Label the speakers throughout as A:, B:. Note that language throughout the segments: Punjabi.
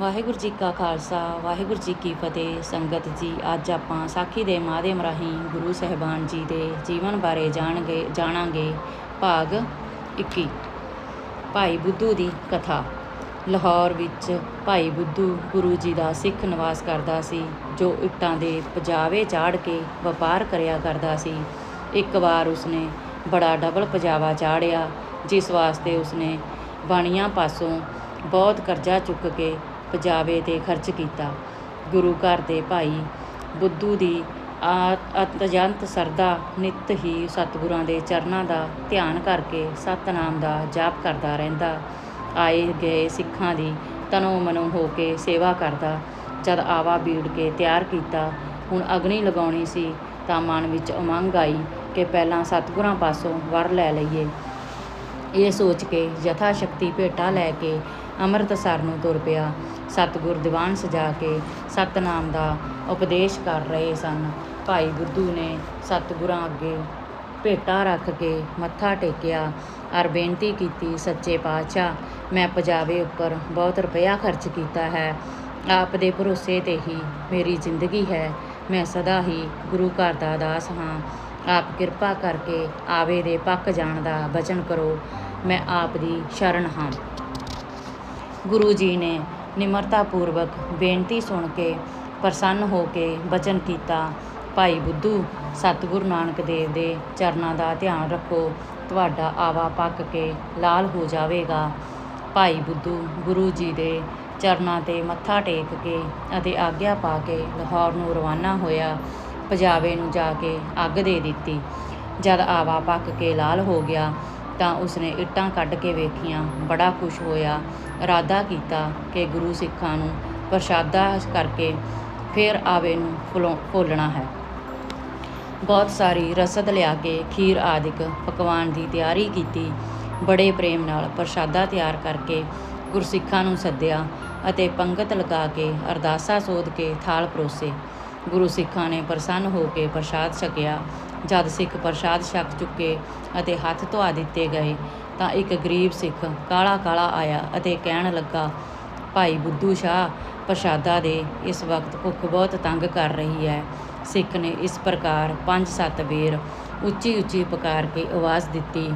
A: ਵਾਹਿਗੁਰੂ ਜੀ ਕਾ ਖਾਲਸਾ, ਵਾਹਿਗੁਰੂ ਜੀ ਕੀ ਫਤਿਹ। ਸੰਗਤ ਜੀ, ਅੱਜ ਆਪਾਂ ਸਾਖੀ ਦੇ ਮਾਧਿਅਮ ਰਾਹੀਂ ਗੁਰੂ ਸਹਿਬਾਨ ਜੀ ਦੇ ਜੀਵਨ ਬਾਰੇ ਜਾਣਗੇ, ਜਾਣਾਂਗੇ ਭਾਗ 21 ਭਾਈ ਬੁੱਧੂ ਦੀ ਕਥਾ। ਲਾਹੌਰ ਵਿੱਚ ਭਾਈ ਬੁੱਧੂ ਗੁਰੂ ਜੀ ਦਾ ਸਿੱਖ ਨਿਵਾਸ ਕਰਦਾ ਸੀ, ਜੋ ਇੱਟਾਂ ਦੇ ਪਜਾਵੇ ਚਾੜ ਕੇ ਵਪਾਰ ਕਰਿਆ ਕਰਦਾ ਸੀ। ਇੱਕ ਵਾਰ ਉਸਨੇ ਬੜਾ ਡਬਲ ਪਜਾਵਾ ਚਾੜਿਆ, ਜਿਸ ਵਾਸਤੇ ਉਸਨੇ ਬਾਣੀਆਂ ਪਾਸੋਂ ਬਹੁਤ ਕਰਜ਼ਾ ਚੁੱਕ ਕੇ ਪਜਾਵੇ ਤੇ ਖਰਚ ਕੀਤਾ। ਗੁਰੂ ਘਰ ਦੇ ਭਾਈ ਬੁੱਧੂ ਦੀ ਆ- ਅਤਜੰਤ ਸਰਦਾ ਨਿਤ ਹੀ ਸਤਿਗੁਰਾਂ ਦੇ ਚਰਨਾਂ ਦਾ ਧਿਆਨ ਕਰਕੇ ਸਤਨਾਮ ਦਾ ਜਾਪ ਕਰਦਾ ਰਹਿੰਦਾ। ਆਏ ਗਏ ਸਿੱਖਾਂ ਦੀ ਤਨੋ ਮਨੋ ਹੋ ਕੇ ਸੇਵਾ ਕਰਦਾ। ਜਦ ਆਵਾ ਬੀੜ ਕੇ ਤਿਆਰ ਕੀਤਾ, ਹੁਣ ਅਗਨੀ ਲਗਾਉਣੀ ਸੀ ਤਾਂ ਮਨ ਵਿੱਚ ਉਮੰਗ ਆਈ ਕਿ ਪਹਿਲਾਂ ਸਤਿਗੁਰਾਂ ਪਾਸੋਂ ਵਰ ਲੈ ਲਈਏ। ਇਹ ਸੋਚ ਕੇ ਯਥਾ ਸ਼ਕਤੀ ਭੇਟਾ ਲੈ ਕੇ ਅੰਮ੍ਰਿਤਸਰ ਨੂੰ ਤੁਰ ਪਿਆ। ਸਤਿਗੁਰ ਦੀਵਾਨ ਸਜਾ ਕੇ ਸਤਨਾਮ ਦਾ ਉਪਦੇਸ਼ ਕਰ ਰਹੇ ਸਨ। ਭਾਈ ਬੁੱਧੂ ਨੇ ਸਤਿਗੁਰਾਂ ਅੱਗੇ ਭੇਟਾਂ ਰੱਖ ਕੇ ਮੱਥਾ ਟੇਕਿਆ ਅਰ ਬੇਨਤੀ ਕੀਤੀ, ਸੱਚੇ ਪਾਤਸ਼ਾਹ, ਮੈਂ ਪਜਾਵੇ ਉੱਪਰ ਬਹੁਤ ਰੁਪਇਆ ਖਰਚ ਕੀਤਾ ਹੈ। ਆਪ ਦੇ ਭਰੋਸੇ ਤੇ ਹੀ ਮੇਰੀ ਜ਼ਿੰਦਗੀ ਹੈ। ਮੈਂ ਸਦਾ ਹੀ ਗੁਰੂ ਘਰ ਦਾ ਦਾਸ ਹਾਂ। ਆਪ ਕਿਰਪਾ ਕਰਕੇ ਆਵੇ ਦੇ ਪੱਕ ਜਾਣ ਦਾ ਬਚਨ ਕਰੋ। ਮੈਂ ਆਪ ਦੀ ਸ਼ਰਨ ਹਾਂ। ਗੁਰੂ ਜੀ ਨੇ ਨਿਮਰਤਾ ਪੂਰਵਕ ਬੇਨਤੀ ਸੁਣ ਕੇ ਪ੍ਰਸੰਨ ਹੋ ਕੇ ਬਚਨ ਕੀਤਾ। ਭਾਈ ਬੁੱਧੂ, ਸਤਿਗੁਰੂ ਨਾਨਕ ਦੇਵ ਦੇ ਚਰਨਾਂ ਦਾ ਧਿਆਨ ਰੱਖੋ। ਤੁਹਾਡਾ ਆਵਾ ਪੱਕ ਕੇ ਲਾਲ ਹੋ ਜਾਵੇਗਾ। ਭਾਈ ਬੁੱਧੂ, ਗੁਰੂ ਜੀ ਦੇ ਚਰਨਾਂ ਤੇ ਮੱਥਾ ਟੇਕ ਕੇ ਅਤੇ ਆਗਿਆ ਪਾ ਕੇ ਲਾਹੌਰ ਨੂੰ ਰਵਾਨਾ ਹੋਇਆ। ਪਜਾਵੇ ਨੂੰ ਜਾ ਕੇ ਅੱਗ ਦੇ ਦਿੱਤੀ। ਜਦ ਆਵਾ ਪੱਕ ਕੇ ਲਾਲ ਹੋ ਗਿਆ ਤਾਂ ਉਸਨੇ ਇੱਟਾਂ ਕੱਢ ਕੇ ਵੇਖੀਆਂ, ਬੜਾ ਖੁਸ਼ ਹੋਇਆ। ਇਰਾਦਾ ਕੀਤਾ ਕਿ ਗੁਰੂ ਸਿੱਖਾਂ ਨੂੰ ਪ੍ਰਸ਼ਾਦਾ ਕਰਕੇ ਫਿਰ ਆਵੇ ਨੂੰ ਫੁਲੋ- ਫੋਲਣਾ ਹੈ। ਬਹੁਤ ਸਾਰੀ ਰਸਦ ਲਿਆ ਕੇ ਖੀਰ ਆਦਿਕ ਪਕਵਾਨ ਦੀ ਤਿਆਰੀ ਕੀਤੀ। ਬੜੇ ਪ੍ਰੇਮ ਨਾਲ ਪ੍ਰਸ਼ਾਦਾ ਤਿਆਰ ਕਰਕੇ ਗੁਰਸਿੱਖਾਂ ਨੂੰ ਸੱਦਿਆ ਅਤੇ ਪੰਗਤ ਲਗਾ ਕੇ ਅਰਦਾਸਾ ਸੋਧ ਕੇ ਥਾਲ ਪਰੋਸੇ। ਗੁਰੂ ਸਿੱਖਾਂ ਨੇ ਪ੍ਰਸੰਨ ਹੋ ਕੇ ਪ੍ਰਸ਼ਾਦ ਛਕਿਆ ਜਦ ਸਿੱਖ ਪ੍ਰਸ਼ਾਦ ਛਕ ਚੁੱਕੇ ਅਤੇ ਹੱਥ ਧੁਆ ਦਿੱਤੇ ਗਏ, ਤਾਂ ਇੱਕ ਗਰੀਬ ਸਿੱਖ ਕਾਲਾ ਕਾਲਾ ਆਇਆ ਅਤੇ ਕਹਿਣ ਲੱਗਾ, ਭਾਈ ਬੁੱਧੂ ਸ਼ਾਹ, ਪ੍ਰਸ਼ਾਦਾ ਦੇ ਇਸ ਵਕਤ ਭੁੱਖ ਬਹੁਤ ਤੰਗ ਕਰ ਰਹੀ ਹੈ। ਸਿੱਖ ਨੇ ਇਸ ਪ੍ਰਕਾਰ ਪੰਜ ਸੱਤ ਵੇਰ ਉੱਚੀ ਉੱਚੀ ਪੁਕਾਰ ਕੇ ਆਵਾਜ਼ ਦਿੱਤੀ,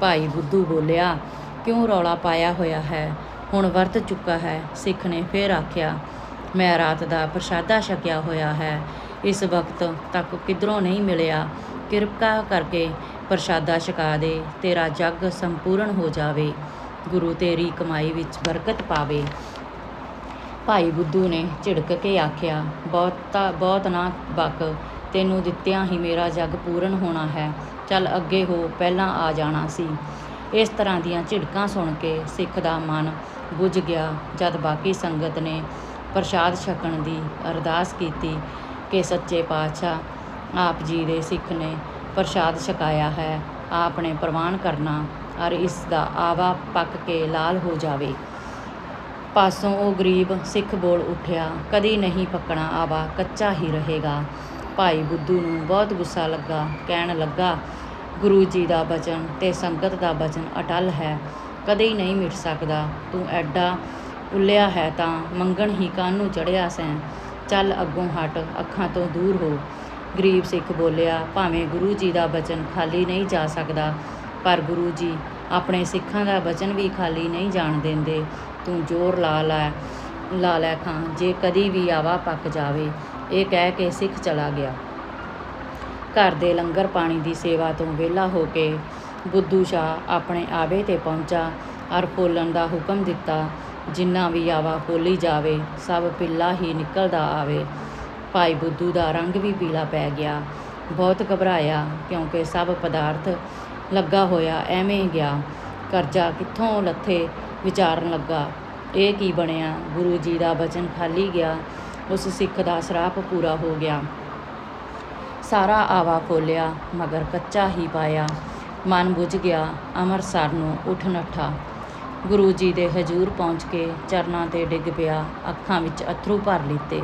A: ਭਾਈ ਬੁੱਧੂ ਬੋਲਿਆ, ਕਿਉਂ ਰੌਲਾ ਪਾਇਆ ਹੋਇਆ ਹੈ? ਹੁਣ ਵਰਤ ਚੁੱਕਾ ਹੈ। ਸਿੱਖ ਨੇ ਫੇਰ ਆਖਿਆ, ਮੈਂ ਰਾਤ ਦਾ ਪ੍ਰਸ਼ਾਦਾ ਛਕਿਆ ਹੋਇਆ ਹੈ ਇਸ ਵਕਤ ਤੱਕ ਕਿਧਰੋਂ ਨਹੀਂ ਮਿਲਿਆ। ਕਿਰਪਾ ਕਰਕੇ ਪ੍ਰਸ਼ਾਦਾ ਛਕਾ ਦੇ ਤੇਰਾ ਜੱਗ ਸੰਪੂਰਨ ਹੋ ਜਾਵੇ। ਗੁਰੂ ਤੇਰੀ ਕਮਾਈ ਵਿੱਚ ਬਰਕਤ ਪਾਵੇ। ਭਾਈ ਬੁੱਧੂ ਨੇ ਝਿੜਕ ਕੇ ਆਖਿਆ, ਬਹੁਤਾ, ਬਹੁਤ ਨਾ ਬਕ, ਤੈਨੂੰ ਦਿੱਤਿਆਂ ਹੀ ਮੇਰਾ ਜੱਗ ਪੂਰਨ ਹੋਣਾ ਹੈ। ਚੱਲ ਅੱਗੇ ਹੋ, ਪਹਿਲਾਂ ਆ ਜਾਣਾ ਸੀ। ਇਸ ਤਰ੍ਹਾਂ ਦੀਆਂ ਝਿੜਕਾਂ ਸੁਣ ਕੇ ਸਿੱਖ ਦਾ ਮਨ ਬੁੱਝ ਗਿਆ। ਜਦ ਬਾਕੀ ਸੰਗਤ ਨੇ ਪ੍ਰਸ਼ਾਦ ਛਕਣ ਦੀ ਅਰਦਾਸ ਕੀਤੀ ਕਿ ਸੱਚੇ ਪਾਤਸ਼ਾਹ ਆਪ ਜੀ ਦੇ ਸਿੱਖ ਨੇ ਪ੍ਰਸ਼ਾਦ ਛਕਾਇਆ ਹੈ। ਆਪ ਨੇ ਪ੍ਰਵਾਨ ਕਰਨਾ ਔਰ ਇਸ ਦਾ ਆਵਾ ਪੱਕ ਕੇ ਲਾਲ ਹੋ ਜਾਵੇ। ਪਾਸੋਂ ਉਹ ਗਰੀਬ ਸਿੱਖ ਬੋਲ ਉੱਠਿਆ, ਕਦੀ ਨਹੀਂ ਪੱਕਣਾ ਆਵਾ, ਕੱਚਾ ਹੀ ਰਹੇਗਾ। ਭਾਈ ਬੁੱਧੂ ਨੂੰ ਬਹੁਤ ਗੁੱਸਾ ਲੱਗਾ, ਕਹਿਣ ਲੱਗਾ, ਗੁਰੂ ਜੀ ਦਾ ਬਚਨ ਤੇ ਸੰਗਤ ਦਾ ਬਚਨ ਅਟਲ ਹੈ, ਕਦੇ ਹੀ ਨਹੀਂ ਮਿਟ ਸਕਦਾ। ਤੂੰ ਐਡਾ ਉੱਲਿਆ ਹੈ ਤਾਂ ਮੰਗਣ ਹੀ ਕਾਨੂੰ ਚੜਿਆ ਸੈਂ? ਚੱਲ ਅੱਗੋਂ ਹਟ, ਅੱਖਾਂ ਤੋਂ ਦੂਰ ਹੋ। ਗਰੀਬ ਸਿੱਖ ਬੋਲਿਆ, ਭਾਵੇਂ ਗੁਰੂ ਜੀ ਦਾ ਬਚਨ ਖਾਲੀ ਨਹੀਂ ਜਾ ਸਕਦਾ, ਪਰ ਗੁਰੂ ਜੀ ਆਪਣੇ ਸਿੱਖਾਂ ਦਾ ਬਚਨ ਵੀ ਖਾਲੀ ਨਹੀਂ ਜਾਣ ਦਿੰਦੇ। ਤੂੰ ਜ਼ੋਰ ਲਾ ਲੈ ਲਾ ਲੈ ਖਾਂ, ਜੇ ਕਦੀ ਵੀ ਆਵਾ ਪੱਕ ਜਾਵੇ। ਇਹ ਕਹਿ ਕੇ ਸਿੱਖ ਚਲਾ ਗਿਆ। ਘਰ ਦੇ ਲੰਗਰ ਪਾਣੀ ਦੀ ਸੇਵਾ ਤੋਂ ਵਿਹਲਾ ਹੋ ਕੇ ਬੁੱਧੂ ਸ਼ਾਹ ਆਪਣੇ ਆਵੇ ਤੇ ਪਹੁੰਚਾ। ਅਰ ਫੋਲਣ ਦਾ ਹੁਕਮ ਦਿੱਤਾ ਜਿੰਨਾ ਵੀ ਆਵਾ ਫੋਲੀ ਜਾਵੇ, ਸਭ ਪਿੱਲਾ ਹੀ ਨਿਕਲਦਾ ਆਵੇ। ਭਾਈ ਬੁੱਧੂ ਦਾ ਰੰਗ ਵੀ ਪੀਲਾ ਪੈ ਗਿਆ। ਬਹੁਤ ਘਬਰਾਇਆ, ਕਿਉਂਕਿ ਸਭ ਪਦਾਰਥ ਲੱਗਾ ਹੋਇਆ ਐਵੇਂ ਗਿਆ। ਕਰਜ਼ਾ ਕਿੱਥੋਂ ਲੱਥੇ ਵਿਚਾਰਨ ਲੱਗਾ? ਇਹ ਕੀ ਬਣਿਆ? ਗੁਰੂ ਜੀ ਦਾ ਬਚਨ ਖਾਲੀ ਗਿਆ। ਉਸ ਸਿੱਖ ਦਾ ਸਰਾਪ ਪੂਰਾ ਹੋ ਗਿਆ। ਸਾਰਾ ਆਵਾ ਖੋਲਿਆ, ਮਗਰ ਕੱਚਾ ਹੀ ਪਾਇਆ। ਮਨ ਬੁੱਝ ਗਿਆ, ਅੰਮ੍ਰਿਤਸਰ ਨੂੰ ਉੱਠ ਨੱਠਾ। ਗੁਰੂ ਜੀ ਦੇ ਹਜੂਰ ਪਹੁੰਚ ਕੇ ਚਰਨਾਂ ਤੇ ਡਿੱਗ ਪਿਆ, ਅੱਖਾਂ ਵਿੱਚ ਅਥਰੂ ਭਰ ਲਿੱਤੇ।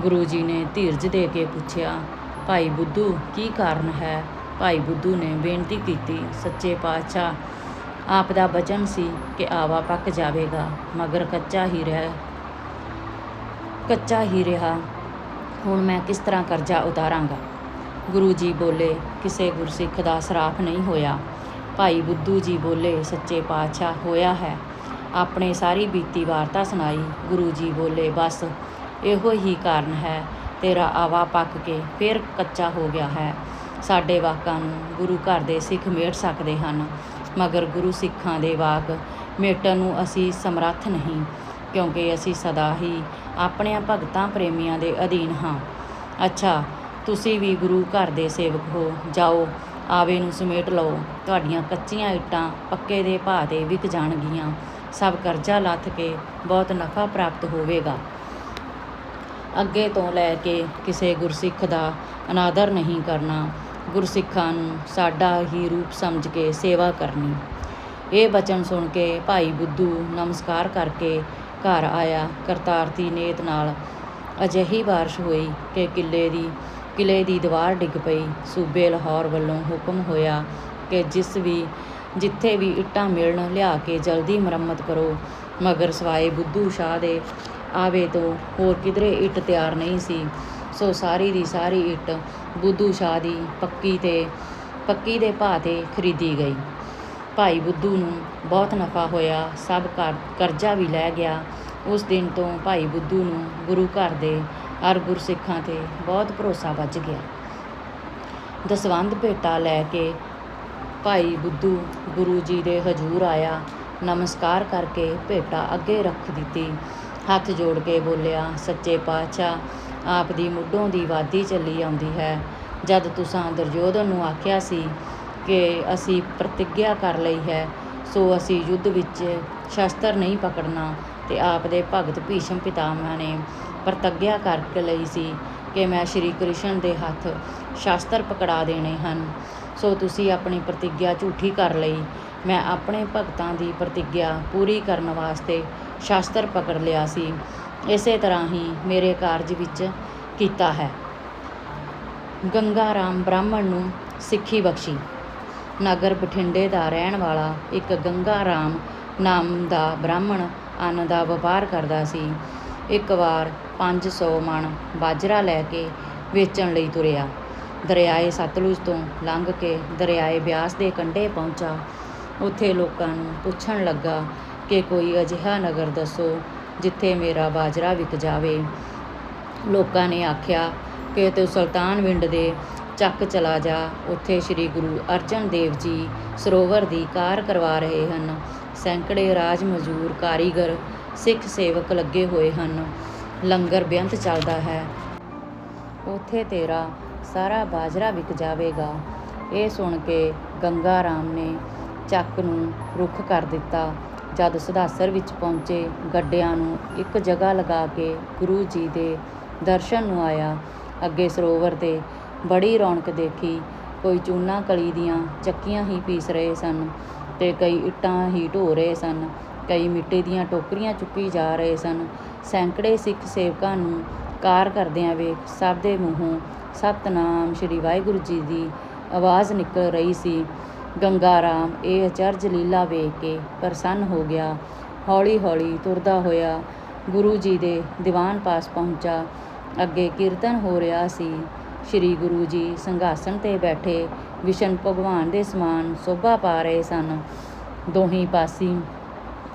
A: ਗੁਰੂ ਜੀ ਨੇ ਧੀਰਜ ਦੇ ਕੇ ਪੁੱਛਿਆ, ਭਾਈ ਬੁੱਧੂ, ਕੀ ਕਾਰਨ ਹੈ? ਭਾਈ ਬੁੱਧੂ ਨੇ ਬੇਨਤੀ ਕੀਤੀ, ਸੱਚੇ ਪਾਤਸ਼ਾਹ, ਆਪ ਦਾ ਬਚਨ ਸੀ ਕਿ ਆਵਾ ਪੱਕ ਜਾਵੇਗਾ, ਮਗਰ ਕੱਚਾ ਹੀ ਰਹਿ, ਕੱਚਾ ਹੀ ਰਿਹਾ। ਹੁਣ ਮੈਂ ਕਿਸ ਤਰ੍ਹਾਂ ਕਰਜ਼ਾ ਉਤਾਰਾਂਗਾ? ਗੁਰੂ ਜੀ ਬੋਲੇ, ਕਿਸੇ ਗੁਰਸਿੱਖ ਦਾ ਸਰਾਪ ਨਹੀਂ ਹੋਇਆ। ਭਾਈ ਬੁੱਧੂ ਜੀ ਬੋਲੇ, ਸੱਚੇ ਪਾਤਸ਼ਾਹ, ਹੋਇਆ ਹੈ। ਆਪਣੇ ਸਾਰੀ ਬੀਤੀ ਵਾਰਤਾ ਸੁਣਾਈ, ਗੁਰੂ ਜੀ ਬੋਲੇ, ਬਸ, ਇਹੋ ਹੀ ਕਾਰਨ ਹੈ। ਤੇਰਾ ਆਵਾ ਪੱਕ ਕੇ ਫਿਰ ਕੱਚਾ ਹੋ ਗਿਆ ਹੈ। ਸਾਡੇ ਵਾਕਾਂ ਨੂੰ ਗੁਰੂ ਘਰ ਦੇ ਸਿੱਖ ਮੇਟ ਸਕਦੇ ਹਨ, ਮਗਰ ਗੁਰੂ ਸਿੱਖਾਂ ਦੇ ਵਾਕ ਮੇਟਣ ਨੂੰ ਅਸੀਂ ਸਮਰੱਥ ਨਹੀਂ, ਕਿਉਂਕਿ ਅਸੀਂ ਸਦਾ ਹੀ ਆਪਣਿਆਂ ਭਗਤਾਂ ਪ੍ਰੇਮੀਆਂ ਦੇ ਅਧੀਨ ਹਾਂ। ਅੱਛਾ, ਤੁਸੀਂ ਵੀ ਗੁਰੂ ਘਰ ਦੇ ਸੇਵਕ ਹੋ, ਜਾਓ ਆਵੇ ਨੂੰ ਸਮੇਟ ਲਓ। ਤੁਹਾਡੀਆਂ ਕੱਚੀਆਂ ਇੱਟਾਂ ਪੱਕੇ ਦੇ ਭਾਅ ਤੇ ਵਿਕ ਜਾਣਗੀਆਂ। ਸਭ ਕਰਜ਼ਾ ਲੱਥ ਕੇ ਬਹੁਤ ਨਫਾ ਪ੍ਰਾਪਤ ਹੋਵੇਗਾ। ਅੱਗੇ ਤੋਂ ਲੈ ਕੇ ਕਿਸੇ ਗੁਰਸਿੱਖ ਦਾ ਅਨਾਦਰ ਨਹੀਂ ਕਰਨਾ। ਗੁਰਸਿੱਖਾਂ ਨੂੰ ਸਾਡਾ ਹੀ ਰੂਪ ਸਮਝ ਕੇ ਸੇਵਾ ਕਰਨੀ। ਇਹ ਬਚਨ ਸੁਣ ਕੇ ਭਾਈ ਬੁੱਧੂ ਨਮਸਕਾਰ ਕਰਕੇ ਘਰ ਆਇਆ। ਕਰਤਾਰਤੀ ਨੇਤ ਨਾਲ ਅਜਿਹੀ ਬਾਰਿਸ਼ ਹੋਈ ਕਿ ਕਿੱਲੇ ਦੀ ਕਿਲ੍ਹੇ ਦੀ ਦੀਵਾਰ ਡਿੱਗ ਪਈ। ਸੂਬੇ ਲਾਹੌਰ ਵੱਲੋਂ ਹੁਕਮ ਹੋਇਆ ਕਿ ਜਿਸ ਵੀ, ਜਿੱਥੇ ਵੀ ਇੱਟਾਂ ਮਿਲਣ, ਲਿਆ ਕੇ ਜਲਦੀ ਮੁਰੰਮਤ ਕਰੋ। ਮਗਰ ਸਵਾਏ ਬੁੱਧੂ ਸ਼ਾਹ ਦੇ ਆਵੇ ਤੋਂ ਹੋਰ ਕਿਧਰੇ ਇੱਟ ਤਿਆਰ ਨਹੀਂ ਸੀ। ਸੋ ਸਾਰੀ ਦੀ ਸਾਰੀ ਇੱਟ ਬੁੱਧੂ ਸ਼ਾਹ ਦੀ ਪੱਕੀ ਤੇ, ਪੱਕੀ ਦੇ ਭਾਅ ਤੇ ਖਰੀਦੀ ਗਈ। ਭਾਈ ਬੁੱਧੂ ਨੂੰ ਬਹੁਤ ਨਫਾ ਹੋਇਆ। ਸਭ ਕਰ ਕਰਜ਼ਾ ਵੀ ਲੈ ਗਿਆ। ਉਸ ਦਿਨ ਤੋਂ ਭਾਈ ਬੁੱਧੂ ਨੂੰ ਗੁਰੂ ਘਰ ਦੇ ਅਰ ਗੁਰਸਿੱਖਾਂ ਤੇ ਬਹੁਤ ਭਰੋਸਾ ਵੱਜ ਗਿਆ। ਦਸਵੰਧ ਭੇਟਾ ਲੈ ਕੇ ਭਾਈ ਬੁੱਧੂ ਗੁਰੂ ਜੀ ਦੇ ਹਜ਼ੂਰ ਆਇਆ। ਨਮਸਕਾਰ ਕਰਕੇ ਭੇਟਾ ਅੱਗੇ ਰੱਖ ਦਿੱਤੀ। ਹੱਥ ਜੋੜ ਕੇ ਬੋਲਿਆ, ਸੱਚੇ ਪਾਤਸ਼ਾਹ, ਆਪ ਦੀ ਮੁੱਢੋਂ ਦੀ ਵਾਦੀ ਚੱਲੀ ਆਉਂਦੀ ਹੈ। ਜਦ ਤੁਸਾਂ ਦਰਜੋਧਨ ਨੂੰ ਆਖਿਆ ਸੀ ਕਿ ਅਸੀਂ ਪ੍ਰਤਿੱਗਿਆ ਕਰ ਲਈ ਹੈ, ਸੋ ਅਸੀਂ ਯੁੱਧ ਵਿੱਚ ਸ਼ਸਤਰ ਨਹੀਂ ਪਕੜਨਾ ਤੇ ਆਪ ਦੇ ਭਗਤ ਭੀਸ਼ਮ ਪਿਤਾਮਹ ਨੇ ਪ੍ਰਤਿੱਗਿਆ ਕਰਕੇ ਲਈ ਸੀ ਕਿ ਮੈਂ ਸ਼੍ਰੀ ਕ੍ਰਿਸ਼ਨ ਦੇ ਹੱਥ ਸ਼ਾਸਤਰ ਪਕੜਾ ਦੇਣੇ ਹਨ। ਸੋ ਤੁਸੀਂ ਆਪਣੀ ਪ੍ਰਤਿੱਗਿਆ ਝੂਠੀ ਕਰ ਲਈ। ਮੈਂ ਆਪਣੇ ਭਗਤਾਂ ਦੀ ਪ੍ਰਤਿੱਗਿਆ ਪੂਰੀ ਕਰਨ ਵਾਸਤੇ ਸ਼ਾਸਤਰ ਪਕੜ ਲਿਆ ਸੀ। ਇਸੇ ਤਰ੍ਹਾਂ ਹੀ ਮੇਰੇ ਕਾਰਜ ਵਿੱਚ ਕੀਤਾ ਹੈ। ਗੰਗਾ ਰਾਮ ਬ੍ਰਾਹਮਣ ਨੂੰ ਸਿੱਖੀ ਬਖਸ਼ੀ। ਨਗਰ ਬਠਿੰਡੇ ਦਾ ਰਹਿਣ ਵਾਲਾ ਇੱਕ ਗੰਗਾ ਰਾਮ ਨਾਮ ਦਾ ਬ੍ਰਾਹਮਣ ਅੰਨ ਦਾ ਵਪਾਰ ਕਰਦਾ ਸੀ। ਇੱਕ ਵਾਰ 500 ਮਣ ਬਾਜਰਾ ਲੈ ਕੇ ਵੇਚਣ ਲਈ ਤੁਰਿਆ। ਦਰਿਆਏ ਸਤਲੁਜ ਤੋਂ ਲੰਘ ਕੇ ਦਰਿਆਏ ਬਿਆਸ ਦੇ ਕੰਢੇ ਪਹੁੰਚਾ। ਉੱਥੇ ਲੋਕਾਂ ਨੂੰ ਪੁੱਛਣ ਲੱਗਾ ਕਿ ਕੋਈ ਅਜਿਹਾ ਨਗਰ ਦੱਸੋ ਜਿੱਥੇ ਮੇਰਾ ਬਾਜਰਾ ਵਿਕ ਜਾਵੇ। ਲੋਕਾਂ ਨੇ ਆਖਿਆ ਕਿ ਤੂੰ ਸੁਲਤਾਨ ਸੁਲਤਾਨਵਿੰਡ ਦੇ ਚੱਕ ਚਲਾ ਜਾ। ਉੱਥੇ ਸ੍ਰੀ ਗੁਰੂ ਅਰਜਨ ਦੇਵ ਜੀ ਸਰੋਵਰ ਦੀ ਕਾਰ ਕਰਵਾ ਰਹੇ ਹਨ। ਸੈਂਕੜੇ ਰਾਜ ਮਜ਼ਦੂਰ ਕਾਰੀਗਰ, ਸਿੱਖ ਸੇਵਕ ਲੱਗੇ ਹੋਏ ਹਨ। ਲੰਗਰ ਬੇਅੰਤ ਚੱਲਦਾ ਹੈ। ਉੱਥੇ ਤੇਰਾ ਸਾਰਾ ਬਾਜਰਾ ਵਿਕ ਜਾਵੇਗਾ। ਇਹ ਸੁਣ ਕੇ ਗੰਗਾ ਰਾਮ ਨੇ ਚੱਕ ਨੂੰ ਰੁੱਖ ਕਰ ਦਿੱਤਾ। ਜਦ ਸੁਦਾਸਰ ਵਿੱਚ ਪਹੁੰਚੇ, ਗੱਡਿਆਂ ਨੂੰ ਇੱਕ ਜਗ੍ਹਾ ਲਗਾ ਕੇ ਗੁਰੂ ਜੀ ਦੇ ਦਰਸ਼ਨ ਨੂੰ ਆਇਆ। ਅੱਗੇ ਸਰੋਵਰ ਤੇ ਬੜੀ ਰੌਣਕ ਦੇਖੀ। ਕੋਈ ਚੂਨਾ ਕਲੀ ਦੀਆਂ ਚੱਕੀਆਂ ਹੀ ਪੀਸ ਰਹੇ ਸਨ ਤੇ ਕਈ ਇੱਟਾਂ ਹੀ ਢੋ ਰਹੇ ਸਨ। ਕਈ ਮਿੱਟੀ ਦੀਆਂ ਟੋਕਰੀਆਂ ਚੁੱਕੀ ਜਾ ਰਹੇ ਸਨ। ਸੈਂਕੜੇ ਸਿੱਖ ਸੇਵਕਾਂ ਨੂੰ ਕਾਰ ਕਰਦਿਆਂ ਵੇਖ ਸਭ ਦੇ ਮੂੰਹੋਂ ਸਤਨਾਮ ਸ੍ਰੀ ਵਾਹਿਗੁਰੂ ਜੀ ਦੀ ਆਵਾਜ਼ ਨਿਕਲ ਰਹੀ ਸੀ। ਗੰਗਾ ਰਾਮ ਇਹ ਅਚਰਜ ਲੀਲਾ ਵੇਖ ਕੇ ਪ੍ਰਸੰਨ ਹੋ ਗਿਆ। ਹੌਲੀ ਹੌਲੀ ਤੁਰਦਾ ਹੋਇਆ ਗੁਰੂ ਜੀ ਦੇ ਦੀਵਾਨ ਪਾਸ ਪਹੁੰਚਾ। ਅੱਗੇ ਕੀਰਤਨ ਹੋ ਰਿਹਾ ਸੀ। ਸ੍ਰੀ ਗੁਰੂ ਜੀ ਸੰਘਾਸਣ ਤੇ ਬੈਠੇ ਵਿਸ਼ਨ ਭਗਵਾਨ ਦੇ ਸਮਾਨ ਸੋਭਾ ਪਾ ਰਹੇ ਸਨ। ਦੋਹੀਂ ਪਾਸੀ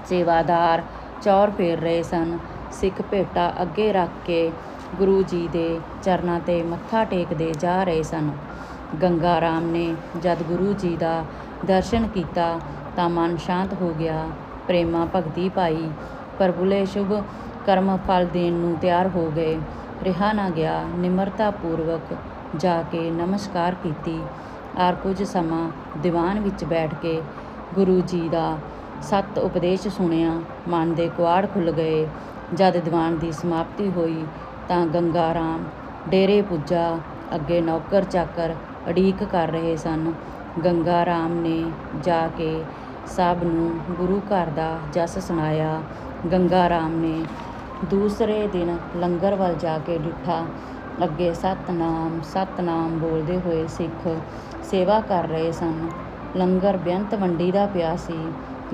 A: ਸੇਵਾਦਾਰ ਚੌਰ ਫੇਰ ਰਹੇ ਸਨ। ਸਿੱਖ ਭੇਟਾ ਅੱਗੇ ਰੱਖ ਕੇ ਗੁਰੂ ਜੀ ਦੇ ਚਰਨਾਂ ਤੇ ਮੱਥਾ ਟੇਕਦੇ ਜਾ ਰਹੇ ਸਨ। ਗੰਗਾ ਰਾਮ ਨੇ ਜਦ ਗੁਰੂ ਜੀ ਦਾ ਦਰਸ਼ਨ ਕੀਤਾ ਤਾਂ ਮਨ ਸ਼ਾਂਤ ਹੋ ਗਿਆ। ਪ੍ਰੇਮਾ ਭਗਤੀ ਪਾਈ। ਪ੍ਰਭੁਲੇ ਸ਼ੁਭ ਕਰਮ ਫਲ ਦੇਣ ਨੂੰ ਤਿਆਰ ਹੋ ਗਏ। ਰਿਹਾ ਨਾ ਗਿਆ। ਨਿਮਰਤਾ ਪੂਰਵਕ ਜਾ ਕੇ ਨਮਸਕਾਰ ਕੀਤੀ। ਆਰ ਕੁਝ ਸਮਾਂ ਦੀਵਾਨ ਵਿੱਚ ਬੈਠ ਕੇ ਗੁਰੂ ਜੀ ਦਾ ਸਤ ਉਪਦੇਸ਼ ਸੁਣਿਆ। ਮਨ ਦੇ ਕੁਆੜ ਖੁੱਲ ਗਏ। ਜਦ ਦੀਵਾਨ ਦੀ ਸਮਾਪਤੀ ਹੋਈ ਤਾਂ ਗੰਗਾ ਰਾਮ ਡੇਰੇ ਪੁੱਜਾ, ਅੱਗੇ ਨੌਕਰ ਚਾਕਰ ਅੜੀਕ ਕਰ ਰਹੇ ਸਨ। ਗੰਗਾ ਰਾਮ ਨੇ ਜਾ ਕੇ ਸਭ ਨੂੰ ਗੁਰੂ ਘਰ ਦਾ ਜਸ ਸੁਣਾਇਆ। ਗੰਗਾ ਰਾਮ ਨੇ ਦੂਸਰੇ ਦਿਨ ਲੰਗਰ ਵੱਲ ਜਾ ਕੇ ਡਿੱਠਾ। ਅੱਗੇ ਸਤਨਾਮ ਸਤਨਾਮ ਬੋਲਦੇ ਹੋਏ ਸਿੱਖ ਸੇਵਾ ਕਰ ਰਹੇ ਸਨ। ਲੰਗਰ ਬੇਅੰਤ ਵੰਡੀ ਦਾ ਪਿਆ ਸੀ।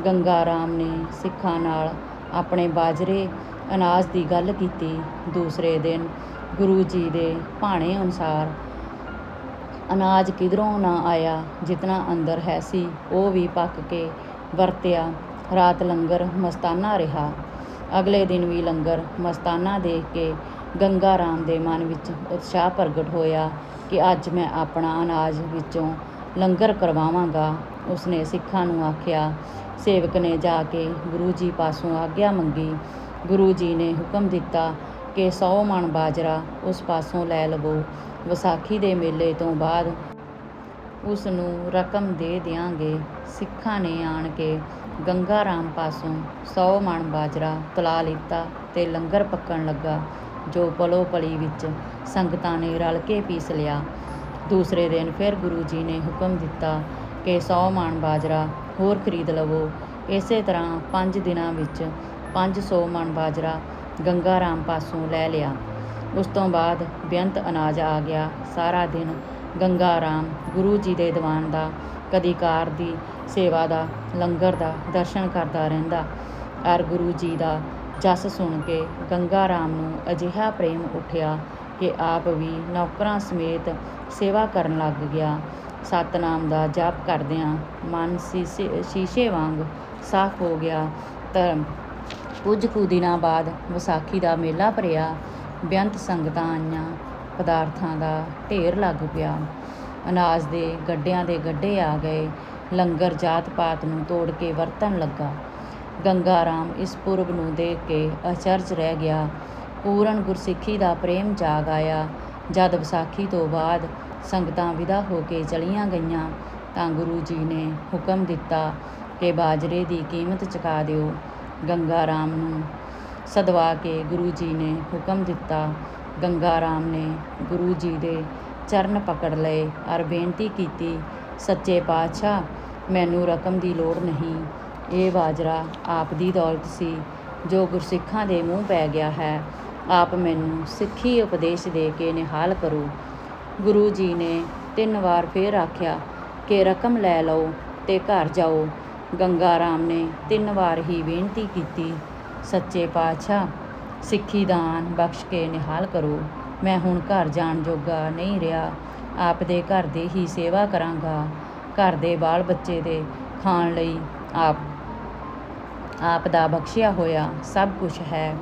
A: ਗੰਗਾ ਰਾਮ ਨੇ ਸਿੱਖਾਂ ਨਾਲ ਆਪਣੇ ਬਾਜਰੇ ਅਨਾਜ ਦੀ ਗੱਲ ਕੀਤੀ। ਦੂਸਰੇ ਦਿਨ ਗੁਰੂ ਜੀ ਦੇ ਭਾਣੇ ਅਨੁਸਾਰ ਅਨਾਜ ਕਿਧਰੋਂ ਨਾ ਆਇਆ, ਜਿਤਨਾ ਅੰਦਰ ਹੈ ਸੀ, ਉਹ ਵੀ ਪੱਕ ਕੇ ਵਰਤਿਆ। ਰਾਤ ਲੰਗਰ ਮਸਤਾਨਾ ਰਿਹਾ। ਅਗਲੇ ਦਿਨ ਵੀ ਲੰਗਰ ਮਸਤਾਨਾ ਦੇਖ ਕੇ ਗੰਗਾ ਰਾਮ ਦੇ ਮਨ ਵਿੱਚ ਉਤਸ਼ਾਹ ਪ੍ਰਗਟ ਹੋਇਆ ਕਿ ਅੱਜ ਮੈਂ ਆਪਣਾ ਅਨਾਜ ਵਿੱਚੋਂ ਲੰਗਰ ਕਰਵਾਵਾਂਗਾ। ਉਸਨੇ ਸਿੱਖਾਂ ਨੂੰ ਆਖਿਆ, ਸੇਵਕ ਨੇ ਜਾ ਕੇ ਗੁਰੂ ਜੀ ਪਾਸੋਂ ਆਗਿਆ ਮੰਗੀ। ਗੁਰੂ ਜੀ ਨੇ ਹੁਕਮ ਦਿੱਤਾ ਕਿ 100 ਮਣ ਬਾਜਰਾ ਉਸ ਪਾਸੋਂ ਲੈ ਲਵੋ। ਵਿਸਾਖੀ ਦੇ ਮੇਲੇ ਤੋਂ ਬਾਅਦ ਉਸ ਨੂੰ ਰਕਮ ਦੇ ਦਿਆਂਗੇ। ਸਿੱਖਾਂ ਨੇ ਆਣ ਕੇ ਗੰਗਾ ਰਾਮ ਪਾਸੋਂ 100 ਮਣ ਬਾਜਰਾ ਤਲਾ ਲਿੱਤਾ ਤੇ ਲੰਗਰ ਪੱਕਣ ਲੱਗਾ, ਜੋ ਪਲੋ ਪਲੀ ਵਿੱਚ ਸੰਗਤਾਂ ਨੇ ਰਲ ਕੇ ਪੀਸ ਲਿਆ। ਦੂਸਰੇ ਦਿਨ ਫਿਰ ਗੁਰੂ ਜੀ ਨੇ ਹੁਕਮ ਦਿੱਤਾ ਕਿ 100 ਮਣ ਬਾਜਰਾ ਹੋਰ ਖਰੀਦ ਲਵੋ। ਇਸੇ ਤਰ੍ਹਾਂ 5 ਦਿਨਾਂ ਵਿੱਚ 500 ਮਣ ਬਾਜਰਾ ਗੰਗਾ ਰਾਮ ਪਾਸੋਂ ਲੈ ਲਿਆ। ਉਸ ਤੋਂ ਬਾਅਦ ਬੇਅੰਤ ਅਨਾਜ ਆ ਗਿਆ। ਸਾਰਾ ਦਿਨ ਗੰਗਾ ਰਾਮ ਗੁਰੂ ਜੀ ਦੇ ਦੀਵਾਨ ਦਾ, ਕਦੀ ਕਾਰ ਦੀ ਸੇਵਾ ਦਾ, ਲੰਗਰ ਦਾ ਦਰਸ਼ਨ ਕਰਦਾ ਰਹਿੰਦਾ। ਅਰ ਗੁਰੂ ਜੀ ਦਾ ਜਸ ਸੁਣ ਕੇ ਗੰਗਾ ਰਾਮ ਨੂੰ ਅਜਿਹਾ ਪ੍ਰੇਮ ਉੱਠਿਆ ਕਿ ਆਪ ਵੀ ਨੌਕਰਾਂ ਸਮੇਤ ਸੇਵਾ ਕਰਨ ਲੱਗ ਗਿਆ। ਸਤਨਾਮ ਦਾ ਜਾਪ ਕਰਦਿਆਂ ਮਨ ਸੀਸੇ ਸ਼ੀਸ਼ੇ ਵਾਂਗ ਸਾਫ਼ ਹੋ ਗਿਆ। ਧਰਮ ਕੁਝ ਕੁ ਦਿਨਾਂ ਬਾਅਦ ਵਿਸਾਖੀ ਦਾ ਮੇਲਾ ਭਰਿਆ ਬੇਅੰਤ ਸੰਗਤਾਂ ਆਈਆਂ, ਪਦਾਰਥਾਂ ਦਾ ਢੇਰ ਲੱਗ ਪਿਆ। ਅਨਾਜ ਦੇ ਗੱਡਿਆਂ ਦੇ ਗੱਡੇ ਆ ਗਏ, ਲੰਗਰ ਜਾਤ ਪਾਤ ਨੂੰ ਤੋੜ ਕੇ ਵਰਤਣ ਲੱਗਾ। ਗੰਗਾ ਰਾਮ ਇਸ ਪੁਰਬ ਨੂੰ ਦੇਖ ਕੇ ਅਚਰਜ ਰਹਿ ਗਿਆ। ਪੂਰਨ ਗੁਰਸਿੱਖੀ ਦਾ ਪ੍ਰੇਮ ਜਾਗ ਆਇਆ। ਜਦ ਵਿਸਾਖੀ ਤੋਂ ਬਾਅਦ ਸੰਗਤਾਂ ਵਿਦਾ ਹੋ ਕੇ ਚਲੀਆਂ ਗਈਆਂ, ਤਾਂ ਗੁਰੂ ਜੀ ਨੇ ਹੁਕਮ ਦਿੱਤਾ ਕਿ ਬਾਜਰੇ ਦੀ ਕੀਮਤ ਚੁਕਾ ਦਿਓ। ਗੰਗਾ ਰਾਮ ਨੂੰ ਸਦਵਾ ਕੇ ਗੁਰੂ ਜੀ ਨੇ ਹੁਕਮ ਦਿੱਤਾ। ਗੰਗਾ ਰਾਮ ਨੇ ਗੁਰੂ ਜੀ ਦੇ ਚਰਨ ਪਕੜ ਲਏ ਔਰ ਬੇਨਤੀ ਕੀਤੀ, ਸੱਚੇ ਪਾਤਸ਼ਾਹ, ਮੈਨੂੰ ਰਕਮ ਦੀ ਲੋੜ ਨਹੀਂ। ਇਹ ਬਾਜਰਾ ਆਪ ਦੀ ਦੌਲਤ ਸੀ, ਜੋ ਗੁਰਸਿੱਖਾਂ ਦੇ ਮੂੰਹ ਪੈ ਗਿਆ ਹੈ। ਆਪ ਮੈਨੂੰ ਸਿੱਖੀ ਉਪਦੇਸ਼ ਦੇ ਕੇ ਨਿਹਾਲ ਕਰੋ। ਗੁਰੂ ਜੀ ਨੇ ਤਿੰਨ ਵਾਰ ਫੇਰ ਆਖਿਆ ਕਿ ਰਕਮ ਲੈ ਲਓ ਤੇ ਘਰ ਜਾਓ। ਗੰਗਾ ਰਾਮ ਨੇ ਤਿੰਨ ਵਾਰ ਹੀ ਬੇਨਤੀ ਕੀਤੀ, ਸੱਚੇ ਪਾਤਸ਼ਾਹ, ਸਿੱਖੀ ਦਾਨ ਬਖਸ਼ ਕੇ ਨਿਹਾਲ ਕਰੋ। ਮੈਂ ਹੁਣ ਘਰ ਜਾਣ ਜੋਗਾ ਨਹੀਂ ਰਿਹਾ। ਆਪ ਦੇ ਘਰ ਦੇ ਹੀ ਸੇਵਾ ਕਰਾਂਗਾ। ਘਰ ਦੇ ਬਾਲ ਬੱਚੇ ਦੇ ਖਾਣ ਲਈ ਆਪ ਆਪ ਦਾ ਬਖਸ਼ਿਆ ਹੋਇਆ ਸਭ ਕੁਝ ਹੈ।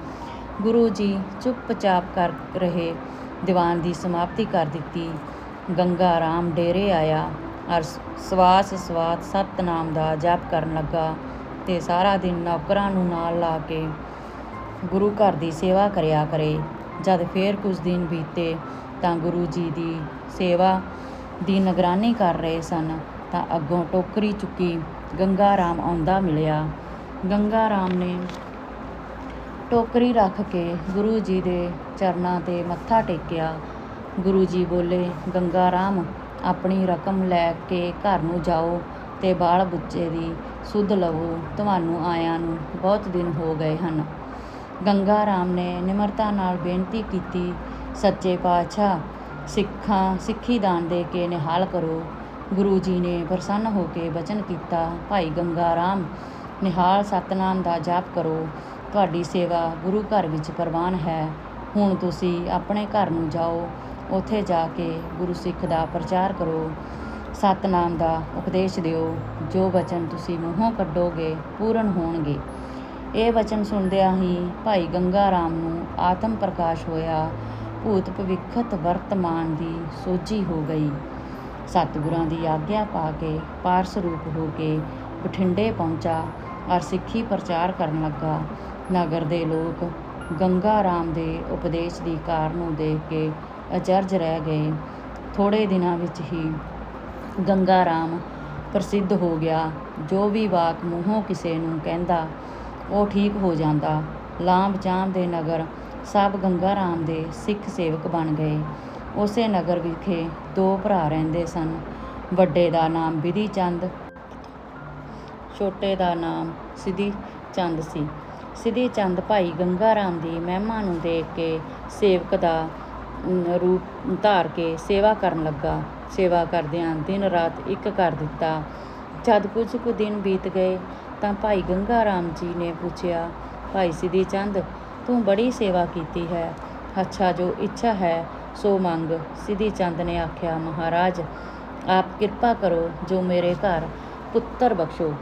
A: ਗੁਰੂ ਜੀ ਚੁੱਪਚਾਪ ਕਰ ਰਹੇ, ਦੀਵਾਨ ਦੀ ਸਮਾਪਤੀ ਕਰ ਦਿੱਤੀ। ਗੰਗਾ ਰਾਮ ਡੇਰੇ ਆਇਆ। ਅਰ ਸਵਾਸ ਸਵਾਤ ਸਤਨਾਮ ਦਾ ਜਪ ਕਰਨ ਲੱਗਾ ਤੇ ਸਾਰਾ ਦਿਨ ਨੌਕਰਾਂ ਨੂੰ ਨਾਲ ਲਾ ਕੇ ਗੁਰੂ ਘਰ ਦੀ ਸੇਵਾ ਕਰਿਆ ਕਰੇ। ਜਦ ਫੇਰ ਕੁਝ ਦਿਨ ਬੀਤੇ ਤਾਂ ਗੁਰੂ ਜੀ ਦੀ ਸੇਵਾ ਦੀ ਨਿਗਰਾਨੀ ਕਰ ਰਹੇ ਸਨ ਤਾਂ ਅੱਗੋਂ ਟੋਕਰੀ ਚੁੱਕੀ ਗੰਗਾ ਰਾਮ ਆਉਂਦਾ ਮਿਲਿਆ। ਗੰਗਾ ਰਾਮ ਨੇ ਟੋਕਰੀ ਰੱਖ ਕੇ ਗੁਰੂ ਜੀ ਦੇ ਚਰਨਾਂ ਤੇ ਮੱਥਾ ਟੇਕਿਆ। ਗੁਰੂ ਜੀ ਬੋਲੇ, ਗੰਗਾ ਰਾਮ ਆਪਣੀ ਰਕਮ ਲੈ ਕੇ ਘਰ ਨੂੰ ਜਾਓ ਤੇ ਬਾਲ ਬੱਚੇ ਦੀ ਸੁੱਧ ਲਵੋ। ਤੁਹਾਨੂੰ ਆਇਆਂ ਨੂੰ ਬਹੁਤ ਦਿਨ ਹੋ ਗਏ ਹਨ। ਗੰਗਾ ਰਾਮ ਨੇ ਨਿਮਰਤਾ ਨਾਲ ਬੇਨਤੀ ਕੀਤੀ, ਸੱਚੇ ਪਾਤਸ਼ਾਹ, ਸਿੱਖਾਂ, ਸਿੱਖੀ ਦਾਨ ਦੇ ਕੇ ਨਿਹਾਲ ਕਰੋ। ਗੁਰੂ ਜੀ ਨੇ ਪ੍ਰਸੰਨ ਹੋ ਕੇ ਬਚਨ ਕੀਤਾ, ਭਾਈ ਗੰਗਾ ਰਾਮ, ਨਿਹਾਲ ਸਤਨਾਮ ਦਾ ਜਾਪ ਕਰੋ। ਤੁਹਾਡੀ ਸੇਵਾ ਗੁਰੂ ਘਰ ਵਿੱਚ ਪ੍ਰਵਾਨ ਹੈ। ਹੁਣ ਤੁਸੀਂ ਆਪਣੇ ਘਰ ਨੂੰ ਜਾਓ। ਉੱਥੇ ਜਾ ਕੇ ਗੁਰੂ ਸਿੱਖ ਦਾ ਪ੍ਰਚਾਰ ਕਰੋ, ਸਤਨਾਮ ਦਾ ਉਪਦੇਸ਼ ਦਿਓ, ਜੋ ਵਚਨ ਤੁਸੀਂ ਮੂੰਹੋਂ ਕੱਢੋਗੇ ਪੂਰਨ ਹੋਣਗੇ। ਇਹ ਵਚਨ ਸੁਣਦਿਆਂ ਹੀ ਭਾਈ ਗੰਗਾ ਰਾਮ ਨੂੰ ਆਤਮ ਪ੍ਰਕਾਸ਼ ਹੋਇਆ, ਭੂਤ ਭਵਿੱਖਤ ਵਰਤਮਾਨ ਦੀ ਸੋਝੀ ਹੋ ਗਈ। ਸਤਿਗੁਰਾਂ ਦੀ ਆਗਿਆ ਪਾ ਕੇ ਪਾਰਸ ਰੂਪ ਹੋ ਕੇ ਬਠਿੰਡੇ ਪਹੁੰਚਾ ਔਰ ਸਿੱਖੀ ਪ੍ਰਚਾਰ ਕਰਨ ਲੱਗਾ। ਨਗਰ ਦੇ ਲੋਕ ਗੰਗਾ ਰਾਮ ਦੇ ਉਪਦੇਸ਼ ਦੀ ਕਾਰ ਨੂੰ ਦੇਖ ਕੇ ਅਚਰਜ ਰਹਿ ਗਏ। ਥੋੜੇ ਦਿਨਾਂ ਵਿੱਚ ਹੀ ਗੰਗਾ ਰਾਮ ਪ੍ਰਸਿੱਧ ਹੋ ਗਿਆ। ਜੋ ਵੀ ਵਾਕ ਮੂੰਹੋਂ ਕਿਸੇ ਨੂੰ ਕਹਿੰਦਾ, ਉਹ ਠੀਕ ਹੋ ਜਾਂਦਾ। ਲਾਂਬ ਚਾਂਬ ਦੇ ਨਗਰ ਸਭ ਗੰਗਾ ਰਾਮ ਦੇ ਸਿੱਖ ਸੇਵਕ ਬਣ ਗਏ। ਉਸੇ ਨਗਰ ਵਿਖੇ ਦੋ ਭਰਾ ਰਹਿੰਦੇ ਸਨ। ਵੱਡੇ ਦਾ ਨਾਮ ਵਿਧੀ ਚੰਦ, ਛੋਟੇ ਦਾ ਨਾਮ ਸਿਧੀ ਚੰਦ ਸੀ। ਸਿਧੀ ਚੰਦ ਭਾਈ ਗੰਗਾ ਰਾਮ ਦੀ ਮਹਿਮਾ ਨੂੰ ਦੇਖ ਕੇ ਸੇਵਕ ਦਾ ਰੂਪ ਧਾਰ ਕੇ ਸੇਵਾ ਕਰਨ ਲੱਗਾ। ਸੇਵਾ ਕਰਦਿਆਂ ਦਿਨ ਰਾਤ ਇੱਕ ਕਰ ਦਿੱਤਾ। ਜਦ ਕੁਝ ਕੁ ਦਿਨ ਬੀਤ ਗਏ ਤਾਂ ਭਾਈ ਗੰਗਾ ਰਾਮ ਜੀ ਨੇ ਪੁੱਛਿਆ, ਭਾਈ ਸਿੱਧੀ ਚੰਦ, ਤੂੰ ਬੜੀ ਸੇਵਾ ਕੀਤੀ ਹੈ। ਅੱਛਾ, ਜੋ ਇੱਛਾ ਹੈ, ਸੋ ਮੰਗ। ਸਿੱਧੀ ਚੰਦ ਨੇ ਆਖਿਆ, ਮਹਾਰਾਜ, ਆਪ ਕਿਰਪਾ ਕਰੋ, ਜੋ ਮੇਰੇ ਘਰ ਪੁੱਤਰ ਬਖਸ਼ੋ।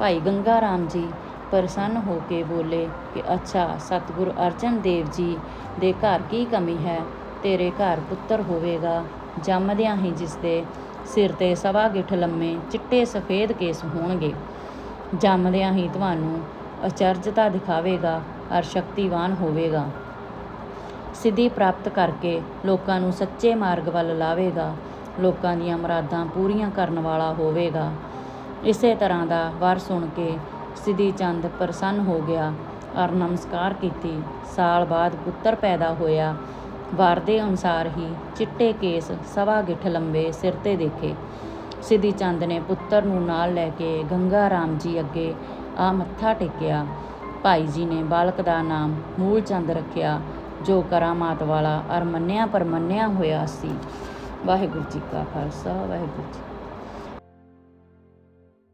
A: ਭਾਈ ਗੰਗਾ ਰਾਮ ਜੀ ਪ੍ਰਸੰਨ ਹੋ ਕੇ ਬੋਲੇ ਕਿ ਅੱਛਾ, ਸਤਿਗੁਰੂ ਅਰਜਨ ਦੇਵ ਜੀ ਦੇ ਘਰ ਕੀ ਕਮੀ ਹੈ? ਤੇਰੇ ਘਰ ਪੁੱਤਰ ਹੋਵੇਗਾ। ਜੰਮਦਿਆਂ ਹੀ ਜਿਸ ਦੇ ਸਿਰ ਤੇ ਸਵਾ ਗਿੱਠ ਲੰਮੇ ਚਿੱਟੇ ਸਫੇਦ ਕੇਸ ਹੋਣਗੇ। ਜੰਮਦਿਆਂ ਹੀ ਤੁਹਾਨੂੰ ਅਚਰਜਤਾ ਦਿਖਾਵੇਗਾ ਔਰ ਸ਼ਕਤੀਵਾਨ ਹੋਵੇਗਾ। ਸਿੱਧੀ ਪ੍ਰਾਪਤ ਕਰਕੇ ਲੋਕਾਂ ਨੂੰ ਸੱਚੇ ਮਾਰਗ ਵੱਲ ਲਾਵੇਗਾ। ਲੋਕਾਂ ਦੀਆਂ ਮੁਰਾਦਾਂ ਪੂਰੀਆਂ ਕਰਨ ਵਾਲਾ ਹੋਵੇਗਾ। ਇਸੇ ਤਰ੍ਹਾਂ ਦਾ ਵਰ ਸੁਣ ਕੇ ਸਿੱਧੀ ਚੰਦ ਪ੍ਰਸੰਨ ਹੋ ਗਿਆ ਔਰ ਨਮਸਕਾਰ ਕੀਤੀ। ਸਾਲ ਬਾਅਦ ਪੁੱਤਰ ਪੈਦਾ ਹੋਇਆ। ਵਾਰਦੇ ਅਨੁਸਾਰ ਹੀ ਚਿੱਟੇ ਕੇਸ ਸਵਾ ਗਿੱਠ ਲੰਬੇ ਸਿਰ ਤੇ ਦੇਖੇ। ਸਿੱਧੀ ਚੰਦ ਨੇ ਪੁੱਤਰ ਨੂੰ ਨਾਲ ਲੈ ਕੇ ਗੰਗਾ ਰਾਮ ਜੀ ਅੱਗੇ ਆ ਮੱਥਾ ਟੇਕਿਆ। ਭਾਈ ਜੀ ਨੇ ਬਾਲਕ ਦਾ ਨਾਮ ਮੂਲ ਚੰਦ ਰੱਖਿਆ, ਜੋ ਕਰਾਮਾਤ ਵਾਲਾ ਅਰ ਮੰਨਿਆ ਪਰ ਮੰਨਿਆ ਹੋਇਆ ਸੀ। ਵਾਹਿਗੁਰੂ ਜੀ ਕਾ ਖਾਲਸਾ, ਵਾਹਿਗੁਰੂ ਜੀ